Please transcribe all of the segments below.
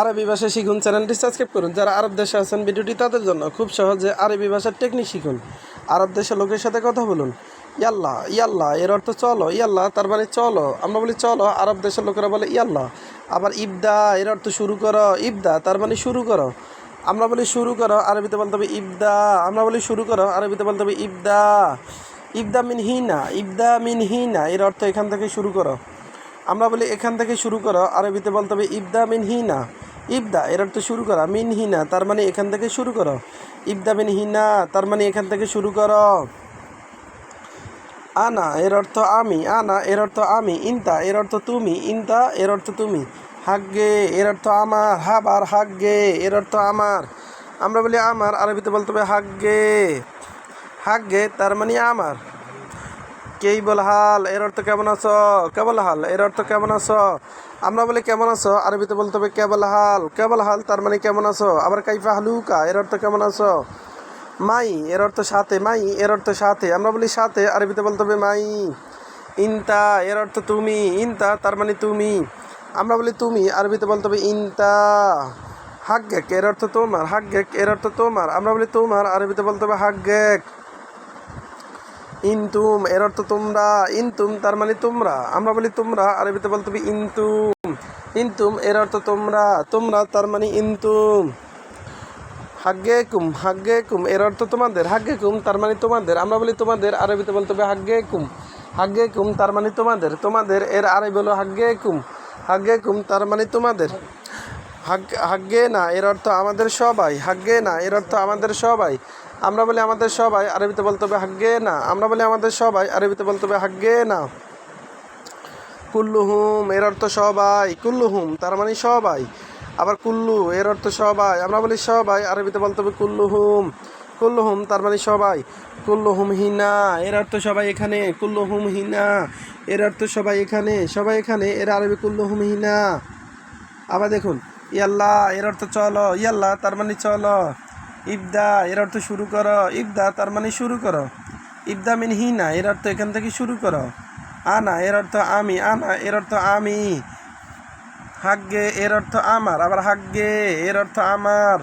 আরবি ভাষা শিখুন, চ্যানেলটি সাবস্ক্রাইব করুন। যারা আরব দেশে আছেন, ভিডিওটি তাদের জন্য খুব সহজে আরবি ভাষার টেকনিক শিখুন। আরব দেশের লোকের সাথে কথা বলুন। ইয়াল্লাহ ইয়াল্লাহ এর অর্থ চলো। ইয়াল্লাহ তার মানে চলো। আমরা বলি চলো, আরব দেশের লোকেরা বলে ইয়াল্লাহ আবার ইবদা, এর অর্থ শুরু করো। ইবদা, তার মানে শুরু করো। আমরা বলি শুরু করো, আরবিতে বলতে হবে ইবদা। আমরা বলি শুরু করো, আরবিতে বলতে হবে ইবদা। ইবদা মিন হিনা, ইবদা মিন হিনা, এর অর্থ এখান থেকে শুরু করো। আমরা বলি এখান থেকে শুরু করো, আরবিতে বলতে হবে ইবদা মিন হিনা। ইবদা, এর অর্থ শুরু করা। মিন হিনা, তার মানে এখান থেকে শুরু করো। ইবদা মিন হিনা, তার মানে এখান থেকে শুরু করো। আনা, এর অর্থ আমি। আনা, এর অর্থ আমি। ইন্তা, এর অর্থ তুমি। ইন্তা, এর অর্থ তুমি। হাগ্গে, এর অর্থ আমার। হাবার হাগ্গে, এর অর্থ আমার। আমরা বলি আমার, আরবিতে বলতে হবে হাগ্গে। হাগ্গে, তার মানে আমার। কেই বল হাল? এর অর্থ কেমন আছো? কেবল হাল? এর অর্থ কেমন আছো? আমরা বলি কেমন আছো? আরবিতে বলতে হবে কেবল হাল? কেবল হাল? তার মানে কেমন আছো? আবার কাইফা হালুকা, এর অর্থ কেমন আছো? মাই, এর অর্থ সাথে। মাই, এর অর্থ সাথে। আমরা বলি সাথে, আরবিতে বলতে হবে মাই। ইনতা, এর অর্থ তুমি। ইনতা, তার মানে তুমি। আমরা বলি তুমি, আরবিতে বলতে হবে ইনতা। হাগ্গেক, এর অর্থ তোমার। হাগ্গেক, এর অর্থ তোমার। আমরা বলি তোমার, আরবিতে বলতে হবে হাগ্গেক। ইনতুম, এর অর্থ তোমরা, ইনতুম, তার মানে তোমরা। আমরা বলি তোমরা, আরবিতে বলতে হবে ইনতুম। ইনতুম, এর অর্থ তোমরা তোমরা, তার মানে ইনতুম। হাগ্গে কুম হাগ্গে কুম এর অর্থ তোমাদের। হাগ্গে কুম তার মানে তোমাদের। আমরা বলি তোমাদের, আরবিতে বলতে হবে হাগ্গে কুম হাগ্গে কুম তার মানে তোমাদের। তোমাদের, এর আরবি হলো হাগ্গে কুম হাগ্গে কুম তার মানে তোমাদের। হাগ্গে না, এর অর্থ আমাদের সবাই, হাগ্গে না, এর অর্থ আমাদের সবাই। আমরা বলি আমাদের সবাই, আরবিতে বলতে হবে হাগ্গে না। আমরা বলি আমাদের সবাই, আরবিতে বলতে হবে হাগ্গে না। কুল্লুহুম, এর অর্থ সবাই, কুল্লুহুম, তার মানে সবাই। আবার কুল্লু, এর অর্থ সবাই, আমরা বলি সবাই, আরবিতে বলতে হবে কুল্লুহুম। কুল্লুহুম, তার মানে সবাই। কুল্লুহুম হিনা, এর অর্থ সবাই এখানে, কুল্লুহুম হিনা, এর অর্থ সবাই এখানে সবাই এখানে, এর আরবি কুল্লুহুম হিনা। আবার দেখুন ইয়াল্লাহ এর অর্থ চলো ইয়াল্লাহ তার মানে চলো ইবদা এর অর্থ শুরু করো ইবদা তার মানে শুরু করো ইবদা মিন হিনা এর অর্থ এখান থেকে শুরু করো আনা এর অর্থ আমি আনা এর অর্থ আমি হাগ্গে এর অর্থ আমার আবার হাগ্গে এর অর্থ আমার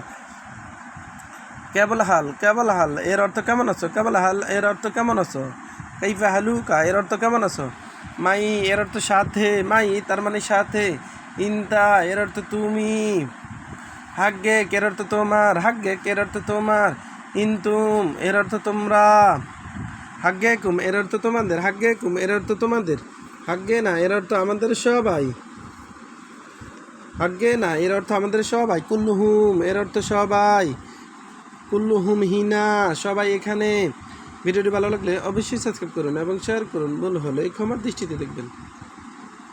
কেবল হাল কেবল হাল এর অর্থ কেমন আছো কেবল হাল এর অর্থ কেমন আছো কাইফা হালুকা এর অর্থ কেমন আছো মাই এর অর্থ সাথে মাই তার মানে সাথে ইন্তা, এর অর্থ তুমি। হাগ্গে এর অর্থ তোমার? হাগ্গে কের অর্থ তোমার? ইন্তুম, এর অর্থ তোমরা। হাগ্গে কুম, এর অর্থ তোমাদের। হাগ্গে কুম, এর অর্থ তোমাদের। হাগ্গে না, এর অর্থ আমাদের সবাই। হাগ্গে না, এর অর্থ আমাদের সবাই। কুল্লুহুম, এর অর্থ সবাই। কুল্লুহুম হিনা, সবাই এখানে। ভিডিওটি ভালো লাগলে অবশ্যই সাবস্ক্রাইব করুন এবং শেয়ার করুন। ভুল হলে ক্ষমার দৃষ্টিতে দেখবেন।